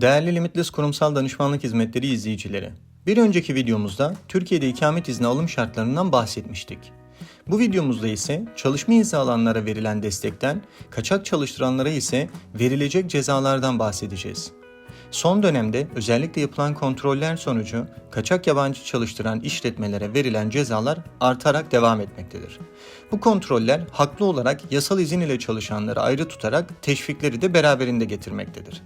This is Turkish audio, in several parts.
Değerli Limitless Kurumsal Danışmanlık Hizmetleri izleyicileri, bir önceki videomuzda Türkiye'de ikamet izni alım şartlarından bahsetmiştik. Bu videomuzda ise çalışma izni alanlara verilen destekten, kaçak çalıştıranlara ise verilecek cezalardan bahsedeceğiz. Son dönemde özellikle yapılan kontroller sonucu kaçak yabancı çalıştıran işletmelere verilen cezalar artarak devam etmektedir. Bu kontroller haklı olarak yasal izin ile çalışanları ayrı tutarak teşvikleri de beraberinde getirmektedir.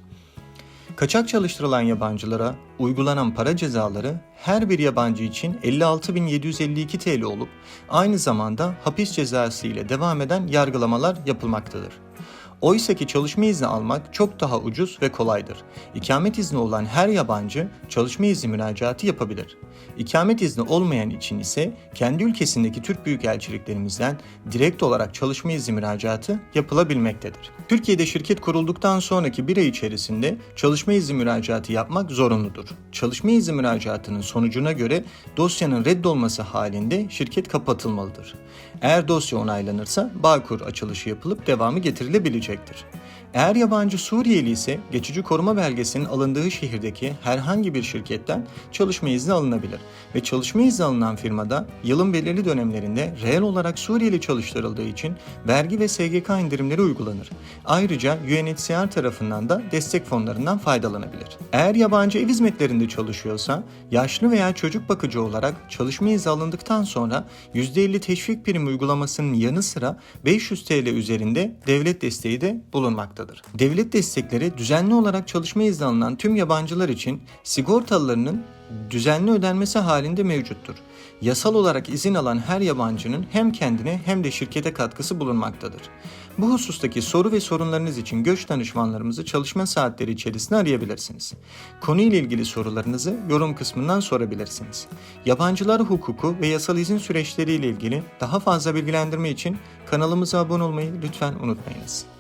Kaçak çalıştırılan yabancılara uygulanan para cezaları her bir yabancı için 56.752 TL olup aynı zamanda hapis cezası ile devam eden yargılamalar yapılmaktadır. Oysa ki çalışma izni almak çok daha ucuz ve kolaydır. İkamet izni olan her yabancı çalışma izni müracaatı yapabilir. İkamet izni olmayan için ise kendi ülkesindeki Türk büyükelçiliklerimizden direkt olarak çalışma izni müracaatı yapılabilmektedir. Türkiye'de şirket kurulduktan sonraki bir ay içerisinde çalışma izni müracaatı yapmak zorunludur. Çalışma izni müracaatının sonucuna göre dosyanın reddolması halinde şirket kapatılmalıdır. Eğer dosya onaylanırsa Bağkur açılışı yapılıp devamı getirilebilecektir çektir. Eğer yabancı Suriyeli ise geçici koruma belgesinin alındığı şehirdeki herhangi bir şirketten çalışma izni alınabilir ve çalışma izni alınan firmada yılın belirli dönemlerinde reel olarak Suriyeli çalıştırıldığı için vergi ve SGK indirimleri uygulanır. Ayrıca UNHCR tarafından da destek fonlarından faydalanabilir. Eğer yabancı ev hizmetlerinde çalışıyorsa yaşlı veya çocuk bakıcı olarak çalışma izni alındıktan sonra %50 teşvik prim uygulamasının yanı sıra 500 TL üzerinde devlet desteği de bulunmaktadır. Devlet destekleri düzenli olarak çalışma izni alınan tüm yabancılar için sigortalılarının düzenli ödenmesi halinde mevcuttur. Yasal olarak izin alan her yabancının hem kendine hem de şirkete katkısı bulunmaktadır. Bu husustaki soru ve sorunlarınız için göç danışmanlarımızı çalışma saatleri içerisinde arayabilirsiniz. Konuyla ilgili sorularınızı yorum kısmından sorabilirsiniz. Yabancılar hukuku ve yasal izin süreçleriyle ilgili daha fazla bilgilendirme için kanalımıza abone olmayı lütfen unutmayınız.